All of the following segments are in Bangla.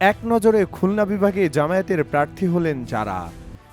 এক নজরে খুলনা বিভাগে জামায়াতের প্রার্থী হলেন যারা।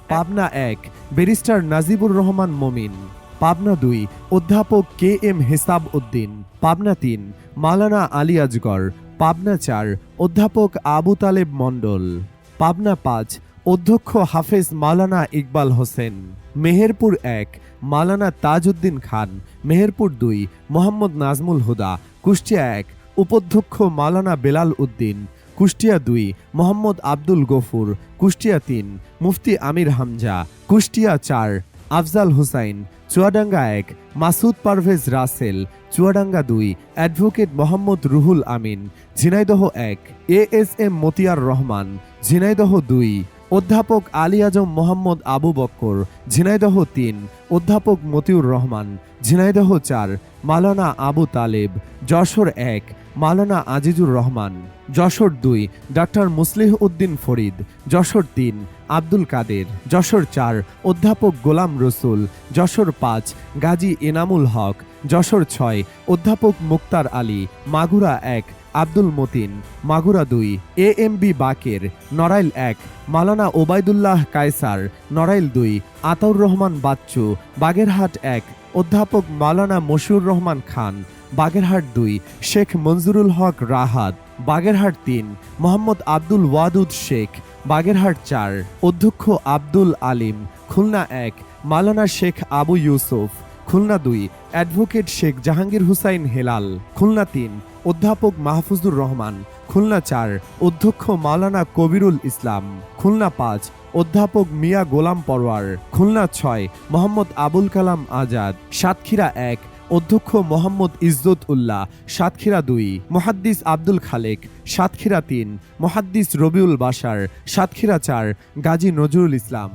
পাবনা এক, ব্যারিস্টার নাজিবুর রহমান মমিন। পাবনা দুই, অধ্যাপক কে এম হেসাব উদ্দিন। পাবনা তিন, মালানা আলী আজগর। পাবনা চার, অধ্যাপক আবু তালেব মণ্ডল। পাবনা পাঁচ, অধ্যক্ষ হাফেজ মালানা ইকবাল হোসেন। মেহেরপুর এক, মালানা তাজউদ্দিন খান। মেহেরপুর দুই, মোহাম্মদ নাজমুল হুদা। কুষ্টিয়া এক, উপাধ্যক্ষ মালানা বেলাল উদ্দিন। কুষ্টিয়া দুই, মোহাম্মদ আব্দুল গফুর। কুষ্টিয়া তিন, মুফতি আমির হামজা। কুষ্টিয়া চার, আফজাল হুসাইন। চুয়াডাঙ্গা এক, মাসুদ পারভেজ রাসেল। চুয়াডাঙ্গা দুই, অ্যাডভোকেট মোহাম্মদ রুহুল আমিন। ঝিনাইদহ এক, A S M Motiar Rahman. Jhenaidah দুই অধ্যাপক আলী আজম মোহাম্মদ আবু বক্কর, ঝিনাইদহ তিন, অধ্যাপক মতিউর রহমান, ঝিনাইদহ চার, মালানা আবু তালেব, যশোর এক, মালানা আজিজুর রহমান, যশোর দুই, ডাক্তার মুসলিহ উদ্দিন ফরিদ, যশোর তিন, আব্দুল কাদের, যশোর চার, অধ্যাপক গোলাম রসুল, যশোর পাঁচ, গাজী এনামুল হক যশোর ছয়, অধ্যাপক মুক্তার আলী, মাগুরা এক, আব্দুল মতিন, মাগুরা দুই, A M B Baker, Narail এক, মালানা ওবায়দুল্লাহ কায়সার, নড়াইল দুই, আতাউর রহমান বাচ্চু, বাগেরহাট এক, অধ্যাপক মালানা মশিউর রহমান খান, বাগেরহাট দুই, শেখ মঞ্জুরুল হক রাহাত, বাগেরহাট তিন, মোহাম্মদ আব্দুল ওয়াদুদ শেখ, বাগেরহাট চার, অধ্যক্ষ আব্দুল আলিম, খুলনা এক, মালানা শেখ আবু ইউসুফ খুলনা দুই, অ্যাডভোকেট শেখ জাহাঙ্গীর হুসাইন হেলাল। খুলনা তিন, অধ্যাপক মাহফুজুর রহমান। খুলনা চার, অধ্যক্ষ মাওলানা কবিরুল ইসলাম। খুলনা পাঁচ, অধ্যাপক মিয়া গোলাম পরওয়ার খুলনা ছয়, মোহাম্মদ আবুল কালাম আজাদ। সাতক্ষীরা এক, অধ্যক্ষ মোহাম্মদ ইজ্জত উল্লাহ। সাতক্ষীরা দুই, মোহাদ্দিস আব্দুল খালেক। সাতক্ষীরা তিন, মহাদ্দিস রবিউল বাসার সাতক্ষীরা চার, গাজী নজরুল ইসলাম।